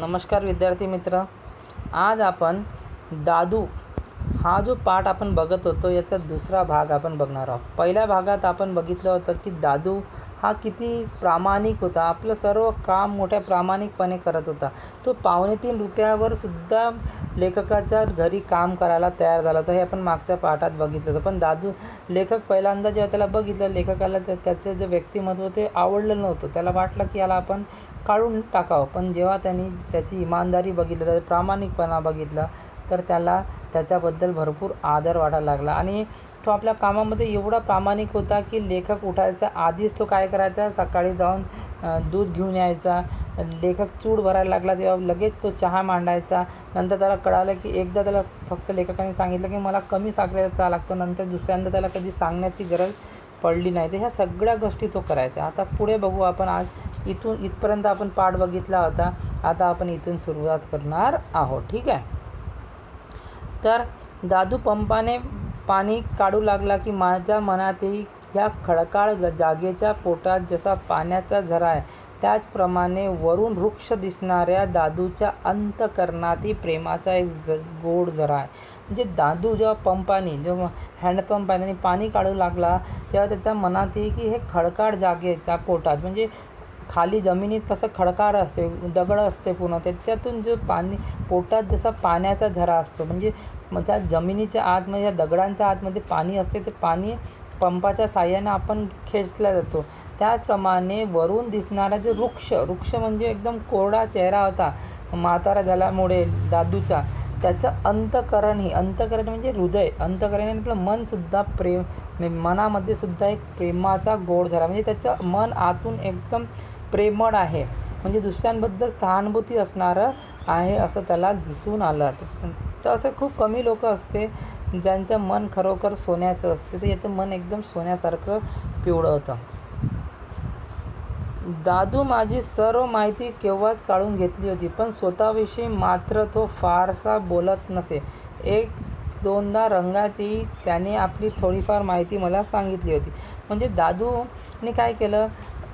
नमस्कार विद्यार्थी मित्र. आज आपण दादू हा जो पाठ आपण बघत होतो याचा दुसरा भाग आपण बघणार आहोत. पहिल्या भागात आपण बघितलं होतं की दादू हा किती प्रामाणिक होता. आपलं सर्व काम मोठ्या प्रामाणिकपणे करत होता. तो पावणे तीन रुपयावर सुद्धा लेखकाच्या घरी काम करायला तयार झाला होता. हे आपण मागच्या पाठात बघितलं होतं. पण दादू लेखक पहिल्यांदा जेव्हा त्याला बघितलं लेखकाला त्या त्याचं जे व्यक्तिमत्व ते आवडलं नव्हतं. त्याला वाटलं की याला आपण काढून टाकावं. पण जेव्हा त्यांनी त्याची इमानदारी बघितलं त्याचा प्रामाणिकपणा बघितला तर त्याला त्याच्याबद्दल भरपूर आदर वाटायला लागला. आणि तो आपल्या कामामध्ये एवढा प्रामाणिक होता की लेखक उठायचा आधीच तो काय करायचा सकाळी जाऊन दूध घेऊन यायचा लेखक चूड भरायला लागला तेव्हा लगेच तो चहा मांडायचा. नंतर त्याला कळालं की एकदा त्याला फक्त लेखकाने सांगितलं की मला कमी साखरेचा चहा लागतो नंतर दुसऱ्यांदा त्याला कधी सांगण्याची गरज पडली नाही. तर ह्या सगळ्या गोष्टी तो करायचा. आता पुढे बघू आपण आज इथून इथपर्यंत आपण पाठ बघितला होता. आता आपण इथून सुरुवात करणार आहोत. ठीक आहे? तर दादू पंपाने पाणी काढू लागला की माझ्या मनातही ह्या खडकाळ जागेच्या पोटात जसा पाण्याचा झरा आहे त्याचप्रमाणे वरून वृक्ष दिसणाऱ्या दादूच्या अंतकरणातही प्रेमाचा एक गोड झरा आहे. म्हणजे दादू जेव्हा पंपाने जेव्हा हँडपंपाने आणि पाणी काढू लागला तेव्हा त्याच्या मनात येईल की हे खडकाळ जागेच्या पोटात म्हणजे खाली जमिनीत कसं खडकार असते दगड असते पूर्ण. त्याच्यातून जो पाणी पोटात जसा पाण्याचा झरा असतो म्हणजे त्या जमिनीच्या आतमध्ये या दगडांच्या आतमध्ये पाणी असते ते पाणी पंपाच्या साह्यानं आपण खेचला जातो. त्याचप्रमाणे वरून दिसणारा जो वृक्ष वृक्ष म्हणजे एकदम कोरडा चेहरा होता म्हातारा झाल्यामुळे दादूचा. त्याचं अंतकरणही अंतकरण म्हणजे हृदय. अंतकरण आपलं मनसुद्धा प्रेम मनामध्ये सुद्धा एक प्रेमाचा गोड झाला म्हणजे त्याचं मन आतून एकदम प्रेमळ आहे. म्हणजे दुसऱ्यांबद्दल सहानुभूती असणारं आहे असं त्याला दिसून आलं. तर असं खूप कमी लोक असते ज्यांचं मन खरोखर सोन्याचं असते. तर याचं मन एकदम सोन्यासारखं पिवळं होतं. दादू माझी सर्व माहिती केव्हाच काढून घेतली होती पण स्वतःविषयी मात्र तो फारसा बोलत नसे. एक दोनदा रंगातही त्याने आपली थोडीफार माहिती मला सांगितली होती. म्हणजे दादूने काय केलं?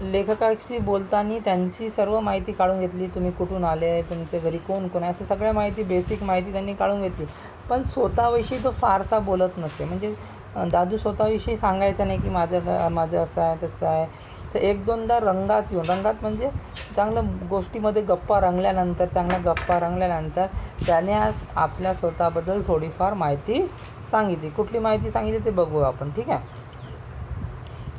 लेखकाशी बोलताना त्यांची सर्व माहिती काढून घेतली तुम्ही कुठून आले तुमच्या घरी कोण कोण आहे? असं सगळ्या माहिती बेसिक माहिती त्यांनी काढून घेतली. पण स्वतःविषयी तो फारसा बोलत नसे. म्हणजे दादू स्वतःविषयी सांगायचं नाही की माझं माझं असं आहे तसं आहे. तर एक दोनदा रंगात येऊन रंगात म्हणजे चांगलं गोष्टीमध्ये गप्पा रंगल्यानंतर चांगल्या गप्पा रंगल्यानंतर त्याने आज आपल्या स्वतःबद्दल थोडीफार माहिती सांगितली. कुठली माहिती सांगितली ते बघू आपण. ठीक आहे?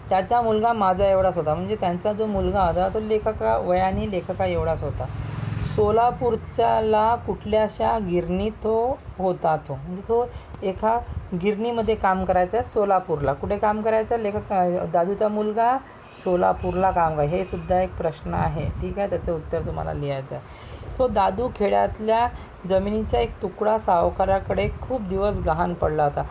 त्याचा मुलगा माझा एवढाच होता. म्हणजे त्यांचा जो मुलगा होता तो लेखका वयाने लेखका एवढाच होता. सोलापूरच्याला कुठल्याशा गिरणीत तो होता तो. म्हणजे तो एका गिरणीमध्ये काम करायचा सोलापूरला. कुठे काम करायचा? लेखक दादूचा मुलगा सोलापूरला काम करा हे सुद्धा एक प्रश्न आहे. ठीक आहे? त्याचं उत्तर तुम्हाला लिहायचं आहे. तो दादू खेड्यातल्या जमिनीचा एक तुकडा सावकाराकडे खूप दिवस गहाण पडला होता.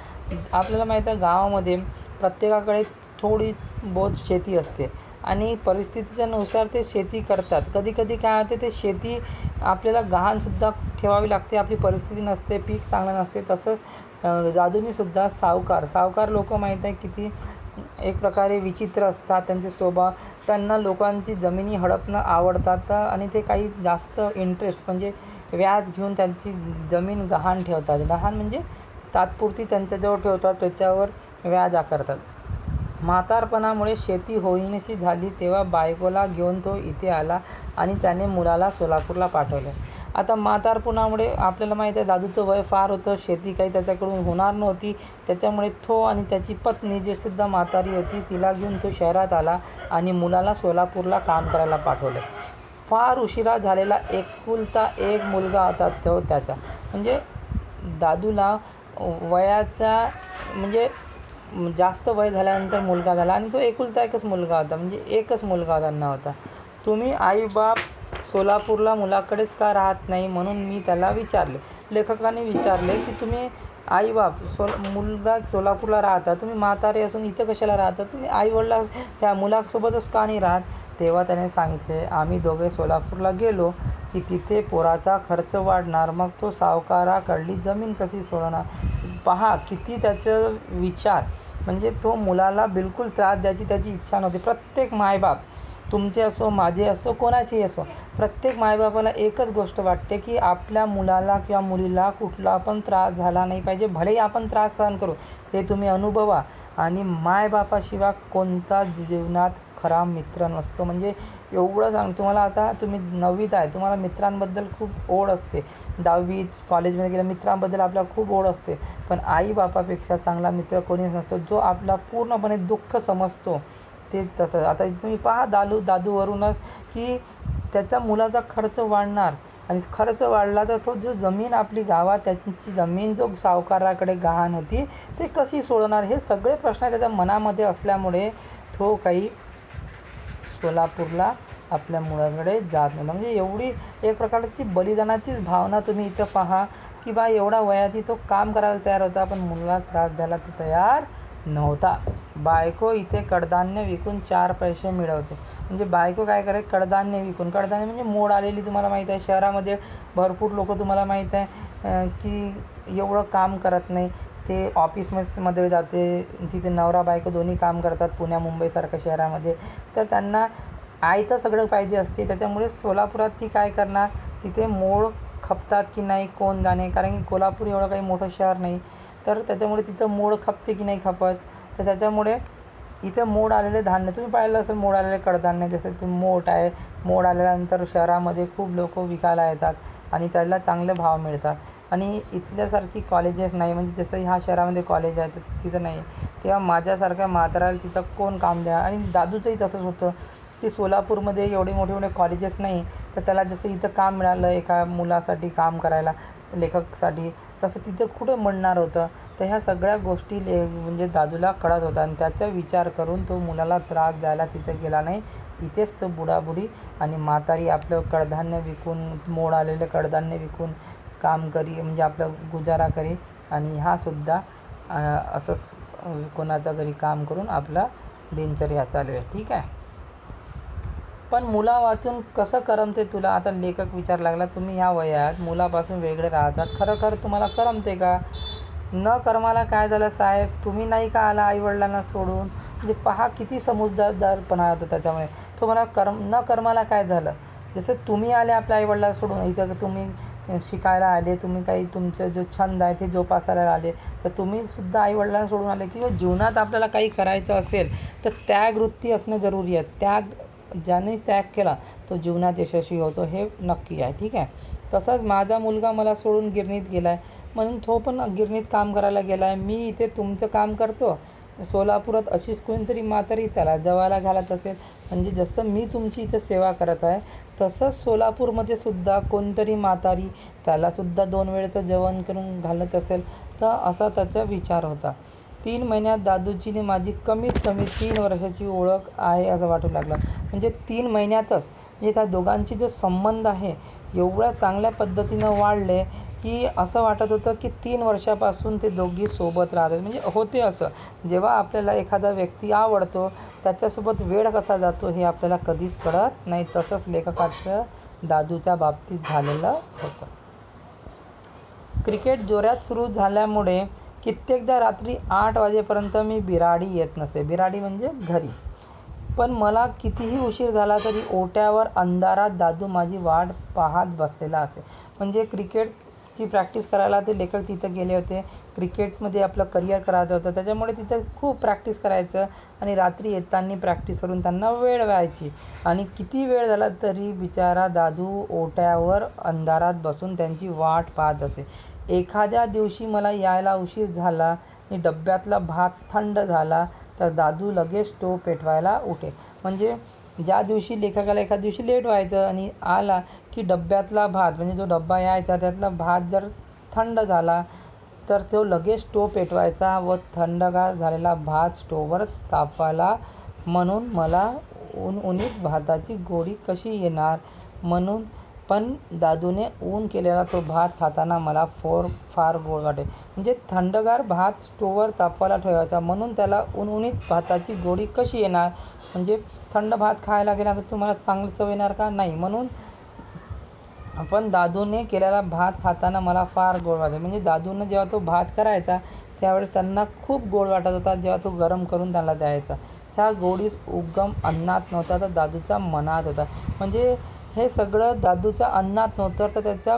आपल्याला माहीत आहे गावामध्ये प्रत्येकाकडे थोडी बहुत शेती असते. आणि परिस्थितीच्यानुसार ते शेती करतात. कधी कधी काय होते ते शेती आपल्याला गहाणसुद्धा ठेवावी लागते. आपली परिस्थिती नसते पीक चांगलं नसते. तसंच जादूनीसुद्धा सावकार. सावकार लोक माहीत आहे किती एक प्रकारे विचित्र असतात. त्यांचे स्वभाव त्यांना लोकांची जमिनी हडपणं आवडतात आणि ते काही जास्त इंटरेस्ट म्हणजे व्याज घेऊन त्यांची जमीन गहाण ठेवतात. गहाण म्हणजे तात्पुरती त्यांच्याजवळ ठेवतात त्याच्यावर व्याज आकारतात. म्हातारपणामुळे शेती होईनशी झाली तेव्हा बायकोला घेऊन तो इथे आला आणि त्याने मुलाला सोलापूरला पाठवलं. आता म्हातारपणामुळे आपल्याला माहीत आहे दादूचं वय फार होतं शेती काही त्याच्याकडून होणार नव्हती. त्याच्यामुळे तो आणि त्याची पत्नी जे सुद्धा म्हातारी होती तिला घेऊन तो शहरात आला आणि मुलाला सोलापूरला काम करायला पाठवलं. फार उशिरा झालेला एकुलता एक मुलगा होता तो त्याचा. म्हणजे दादूला वयाचा म्हणजे जास्त वय झाल्यानंतर मुलगा झाला आणि तो एकुलता एकच मुलगा होता म्हणजे एकच मुलगा त्यांना होता. तुम्ही आईबाप सोलापूरला मुलाकडेच का राहत नाही म्हणून मी त्याला विचारले. लेखकाने विचारले की तुम्ही आईबाप सोल मुलगा सोलापूरला राहता तुम्ही म्हातारे असून इथं कशाला राहता? तुम्ही आईवडला त्या मुलासोबतच का नाही राहत? तेव्हा त्याने सांगितले आम्ही दोघे सोलापूरला गेलो. की तिथे पोराचा खर्च वाढणार. मग तो सावकाराकडली जमीन कशी सोडणार? पहा किती त्याचं विचार. म्हणजे तो मुलाला बिलकुल त्रास द्यायची त्याची इच्छा नव्हती. प्रत्येक मायबाप तुमचे असो माझे असो कोणाचेही असो प्रत्येक मायबापाला एकच गोष्ट वाटते की आपल्या मुलाला किंवा मुलीला कुठला पण त्रास झाला नाही पाहिजे. भलेही आपण त्रास सहन करू हे तुम्ही अनुभवा. आणि मायबापाशिवाय कोणता जीवनात खरा मित्र नसतो. म्हणजे एवढं सांग तुम्हाला आता तुम्ही नववीत आहे तुम्हाला मित्रांबद्दल खूप ओढ असते. दहावीत कॉलेजमध्ये गेल्या मित्रांबद्दल आपल्याला खूप ओढ असते. पण आई बापापेक्षा चांगला मित्र कोणीच नसतो जो आपला पूर्णपणे दुःख समजतो. ते तसं. आता तुम्ही पहा दालू दादूवरूनच की त्याचा मुलाचा खर्च वाढणार. आणि खर्च वाढला तर तो जो जमीन आपली गावात त्यांची जमीन जो सावकाराकडे गहाण होती ते कशी सोडणार हे सगळे प्रश्न त्याच्या मनामध्ये असल्यामुळे तो काही सोलापूरला आपल्या मुळाकडे जात नाही. म्हणजे एवढी एक प्रकारची बलिदानाचीच भावना तुम्ही इथं पहा की बा एवढा वयातही तो काम करायला तयार होता पण मुलाला त्रास द्यायला तो तयार नव्हता. बायको इथे कडधान्य विकून चार पैसे मिळवते. म्हणजे बायको काय करे कडधान्य विकून. कडधान्य म्हणजे मोड आलेली तुम्हाला माहीत आहे. शहरामध्ये भरपूर लोक तुम्हाला माहीत आहे की एवढं काम करत नाही. ते ऑफिसमध्ये जाते. तिथे नवरा बायको दोन्ही काम करतात पुण्या मुंबईसारख्या शहरामध्ये. तर त्यांना आयतं सगळं पाहिजे असते. त्याच्यामुळे सोलापुरात ती काय करणार? तिथे मोड खपतात की नाही कोण जाणे? कारण की कोल्हापूर एवढं काही मोठं शहर नाही. तर त्याच्यामुळे तिथं मोड खपते की नाही खपत? तर त्याच्यामुळे इथे मोड आलेले धान्य तुम्ही पाहिलं असेल मोड आलेले कडधान्य जसं ते मोठ आहे. मोड आल्यानंतर शहरामध्ये खूप लोक विकायला येतात आणि त्याला चांगले भाव मिळतात. आणि इथल्यासारखी कॉलेजेस नाही. म्हणजे जसं ह्या शहरामध्ये कॉलेज आहे तर तिथं नाही. तेव्हा माझ्यासारख्या म्हाताऱ्याला तिथं कोण काम द्या? आणि दादूचंही तसंच होतं. की सोलापूरमध्ये एवढे मोठे मोठे कॉलेजेस नाही तर त्याला जसं इथं काम मिळालं एका मुलासाठी काम करायला लेखकसाठी तसं तिथं कुठं म्हणणार होतं? तर ह्या सगळ्या गोष्टी ले म्हणजे दादूला कळत होता. आणि त्याचा विचार करून तो मुलाला त्रास द्यायला तिथं गेला नाही. इथेच तो बुडाबुडी आणि म्हातारी आपलं कडधान्य विकून मोड आलेलं कडधान्य विकून काम करी म्हणजे आपलं गुजारा करी. आणि हा सुद्धा असंच कोणाच्या घरी काम करून आपला दिनचर्या चालू आहे. ठीक आहे? पण मुला वाचून कसं करमते तुला? आता लेखक विचार लागला तुम्ही ह्या वयात मुलापासून वेगळे राहतात. खरं खरं तुम्हाला करमते का? न कर्माला काय झालं साहेब? तुम्ही नाही का आला आईवडिलांना सोडून? म्हणजे पहा किती समजदारपणा होता त्याच्यामुळे. तुम्हाला कर्म न कर्माला काय झालं? जसं तुम्ही आले आपल्या आईवडिलांना सोडून इथं तुम्ही शिकायला आले तुम्ही काही तुमचं जो छंद आहे ते जोपासायला आले तर तुम्ही सुद्धा आईवडिलांना सोडून आले किंवा हो, जीवनात आपल्याला काही करायचं असेल तर त्याग वृत्ती असणं जरुरी आहे. त्याग ज्याने त्याग केला तो जीवनात यशस्वी होतो हे नक्की आहे ठीक आहे? तसाच माझा मुलगा मला सोडून गिरणीत गेला आहे म्हणून तो पण गिरणीत काम करायला गेला आहे मी इथे तुमचं काम करतो. सोलापुरात अशीच कोणतरी म्हातारी त्याला जवायला घालत असेल म्हणजे जसं मी तुमची इथं सेवा करत आहे तसंच सोलापूरमध्ये सुद्धा कोणतरी म्हातारी त्यालासुद्धा दोन वेळेचं जेवण करून घालत असेल तर असा त्याचा विचार होता. तीन महिन्यात दादूजीने माझी कमीत कमी तीन वर्षाची ओळख आहे असं वाटू लागलं. म्हणजे तीन महिन्यातच म्हणजे त्या दोघांचे जे संबंध आहे एवढ्या चांगल्या पद्धतीनं वाढले की असं वाटत होतं की तीन वर्षापासून ते दोघी सोबत राहतात. म्हणजे होते असं. जेव्हा आपल्याला एखादा व्यक्ती आवडतो त्याच्यासोबत वेळ कसा जातो हे आपल्याला कधीच कळत नाही. तसंच लेखकाचं दादूच्या बाबतीत झालेलं होतं. क्रिकेट जोरात सुरू झाल्यामुळे कित्येकदा रात्री आठ वाजेपर्यंत मी बिराडी येत नसे. बिराडी म्हणजे घरी. पण मला कितीही उशीर झाला तरी ओट्यावर अंधारात दादू माझी वाट पाहत बसलेला असे. म्हणजे क्रिकेट ची प्रॅक्टिस करायला ते लेखक तिथं गेले होते. क्रिकेटमध्ये आपलं करिअर करायचं होतं. त्याच्यामुळे तिथं खूप प्रॅक्टिस करायचं आणि रात्री येताना प्रॅक्टिस करून त्यांना वेळ व्हायची आणि किती वेळ झाला तरी बिचारा दादू ओट्यावर अंधारात बसून त्यांची वाट पाहत असे. एखाद्या दिवशी मला यायला उशीर झाला आणि डब्यातला भात थंड झाला तर दादू लगेच तो पेटवायला उठे. म्हणजे ज्या दिवशी लेखकाला एखाद दिवशी लेट व्हायचं आणि आला की डब्यातला भात म्हणजे जो डब्बा यायचा त्यातला भात जर थंड झाला तर तो लगेच स्टोव पेटवायचा व थंडगार झालेला भात स्टोववर तापायला. म्हणून मला ऊन उन्हीत भाताची गोडी कशी येणार? म्हणून पण दादूने ऊन केलेला तो भात खाताना मला फोर फार गोड वाटे. म्हणजे थंडगार भात स्टोवर तापवायला ठेवायचा. म्हणून त्याला उणउणीत भाताची गोडी कशी येणार? म्हणजे थंड भात खायला गेला तर तुम्हाला चांगलं चव येणार का? नाही. म्हणून पण दादूने केलेला भात खाताना मला फार गोड वाटे. म्हणजे दादूनं जेव्हा तो भात करायचा त्यावेळेस त्यांना खूप गोड वाटत होता. जेव्हा तो गरम करून त्यांना द्यायचा. त्या गोडीस उगम अन्नात नव्हता तर दादूचा मनात होता. म्हणजे हे सगळं दादूच्या अन्नात नव्हतं तर त्याच्या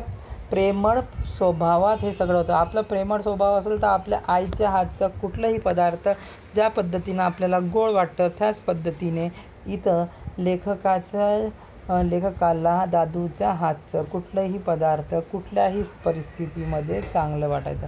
प्रेमळ स्वभावात हे सगळं होतं. आपलं प्रेमळ स्वभाव असेल तर आपल्या आईच्या हातचं कुठलंही पदार्थ ज्या पद्धतीनं आपल्याला गोड वाटतं त्याच पद्धतीने इथं लेखकाचं लेखकाला दादूच्या हातचं कुठलंही पदार्थ कुठल्याही परिस्थितीमध्ये चांगलं वाटायचं.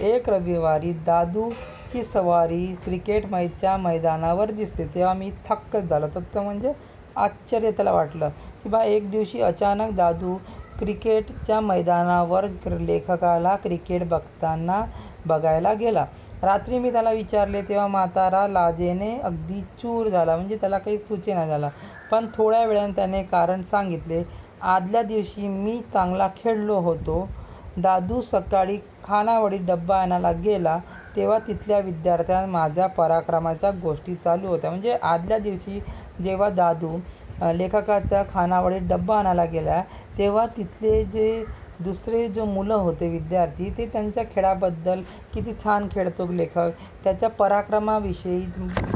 एक रविवारी दादूची सवारी क्रिकेट मैच्या मैदानावर दिसली. तेव्हा मी थक्कच झालो. तर तो म्हणजे आश्चर्य त्याला वाटलं. की बा एक दिवशी अचानक दादू क्रिकेटच्या मैदानावर लेखकाला क्रिकेट बघताना बघायला गेला. रात्री मी त्याला विचारले तेव्हा म्हातारा लाजेने अगदी चूर झाला म्हणजे त्याला काही सूचना झाला पण थोड्या वेळाने त्याने कारण सांगितले आदल्या दिवशी मी चांगला खेळलो होतो. दादू सकाळी खानावडी डब्बा आणायला गेला तेव्हा तिथल्या विद्यार्थ्यांना माझ्या पराक्रमाच्या गोष्टी चालू होत्या. म्हणजे आदल्या दिवशी जेव्हा दादू लेखकाचा लेखकाच्या खानावळीत डब्बा आणायला गेला. तेव्हा तिथले जे दुसरे जो मुलं होते विद्यार्थी ते त्यांच्या खेळाबद्दल किती छान खेळतो लेखक. त्याच्या पराक्रमाविषयी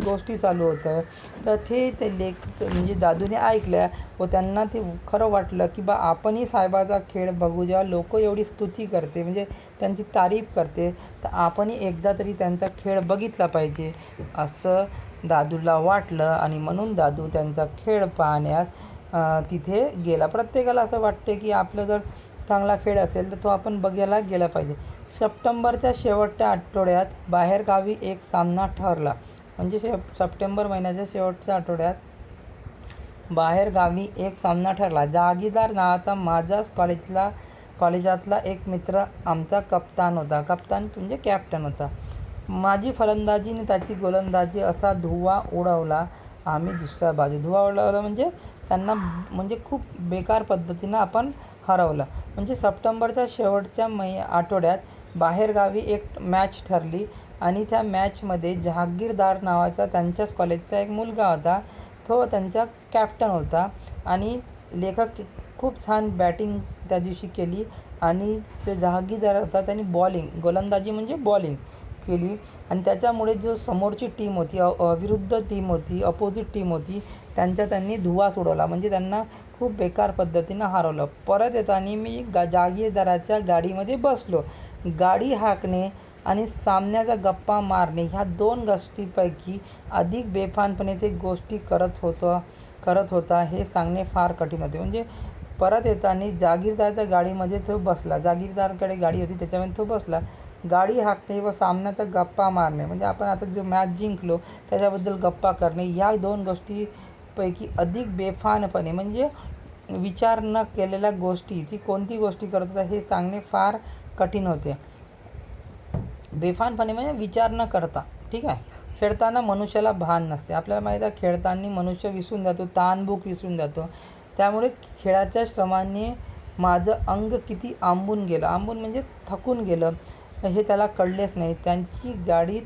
गोष्टी चालू होतं. तर ते ते लेख म्हणजे दादूने ऐकल्या व त्यांना ते खरं वाटलं की बा आपणही साहेबाचा खेळ बघू जेव्हा लोक एवढी स्तुती करते म्हणजे त्यांची तारीफ करते तर आपणही एकदा तरी त्यांचा खेळ बघितला पाहिजे. असं दादूला वाटलं आणि म्हणून दादू त्यांचा खेळ पाहण्यास तिथे गेला. प्रत्येकाला असं वाटते की आपलं जर चांगला खेळ असेल तर तो आपण बघायला गेला पाहिजे. सप्टेंबरच्या शेवटच्या आठवड्यात बाहेरगावी एक सामना ठरला. म्हणजे शे सप्टेंबर महिन्याच्या शेवटच्या आठवड्यात बाहेरगावी एक सामना ठरला. जागीदार नावाचा माझ्याच कॉलेजला कॉलेजातला एक मित्र आमचा कप्तान होता. कप्तान म्हणजे कॅप्टन होता. माझी फलंदाजी आणि त्याची गोलंदाजी असा धुव्वा उडवला. आम्ही दुसऱ्या बाजू धुवा उडवला म्हणजे त्यांना म्हणजे खूप बेकार पद्धतीनं आपण हरवलं. म्हणजे सप्टेंबरच्या शेवटच्या मै आठवड्यात बाहेरगावी एक मॅच ठरली आणि त्या मॅचमध्ये जहागीरदार नावाचा त्यांच्याच कॉलेजचा एक मुलगा होता. तो त्यांचा कॅप्टन होता आणि लेखक खूप छान बॅटिंग त्या दिवशी केली आणि जो जहागीरदार होता त्यांनी बॉलिंग गोलंदाजी म्हणजे बॉलिंग केली. आणि त्याच्यामुळे जो समोरची टीम होती विरुद्ध टीम होती अपोजिट टीम होती त्यांचा त्यांनी धुवा सोडवला. म्हणजे त्यांना खूप बेकार पद्धतीनं हरवलं. परत येताना मी गा जागीरदाराच्या गाडीमध्ये बसलो. गाडी हाकणे आणि सामन्याचा गप्पा मारणे ह्या दोन गोष्टींपैकी अधिक बेफानपणे ते गोष्टी करत होतं करत होता हे सांगणे फार कठीण होते. म्हणजे परत येताना जागीरदारच्या गाडीमध्ये तो बसला. जागीरदारकडे गाडी होती त्याच्यामध्ये तो बसला. गाडी हाकणे व सामन्यात गप्पा मारणे. म्हणजे आपण आता जो मॅच जिंकलो त्याच्याबद्दल गप्पा करणे या दोन गोष्टीपैकी अधिक बेफानपणे म्हणजे विचार न केलेल्या गोष्टी ती कोणती गोष्टी करत होता हे सांगणे फार कठीण होते. बेफानपणे म्हणजे विचार न करता ठीक आहे? खेळताना मनुष्याला भान नसते. आपल्याला माहीत आहे खेळताना मनुष्य विसरून जातो ताणभूक विसरून जातो. त्यामुळे खेळाच्या श्रमाने माझं अंग किती आंबून गेलं. आंबून म्हणजे थकून गेलं. हे त्याला कळलेच नाही. त्यांची गाडीत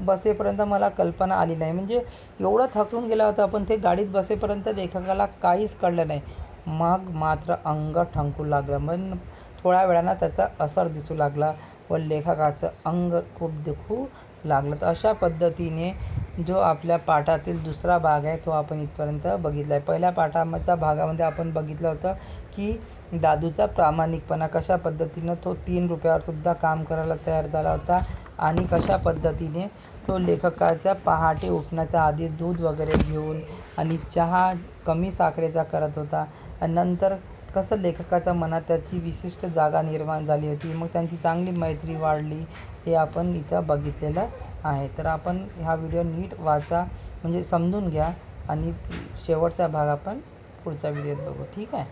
बसेपर्यंत मला कल्पना आली नाही. म्हणजे एवढं थकून गेला होता पण ते गाडीत बसेपर्यंत लेखकाला काहीच कळलं नाही. मग मात्र अंग ठणकू लागलं. मग थोड्या वेळानं त्याचा असर दिसू लागला व लेखकाचं अंग खूप दुखू लागलं. तर अशा पद्धतीने जो आपल्या पाठातील दुसरा भाग आहे तो आपण इथपर्यंत बघितला आहे पहिल्या पाठाच्या भागामध्ये आपण बघितलं होतं की दादूचा प्रामाणिकपणा कशा पद्धतीनं तो तीन रुपयावरसुद्धा काम करायला तयार झाला होता आणि कशा पद्धतीने तो लेखकाच्या पहाटे उठण्याच्या आधी दूध वगैरे घेऊन आणि चहा कमी साखरेचा करत होता. आणि नंतर कसं लेखकाच्या मनात त्याची विशिष्ट जागा निर्माण झाली होती मग त्यांची चांगली मैत्री वाढली हे आपण इथं बघितलेलं आहे. तर आपण हा व्हिडिओ नीट वाचा म्हणजे समजून घ्या आणि शेवटचा भाग आपण पुढच्या व्हिडिओत बघू. ठीक आहे?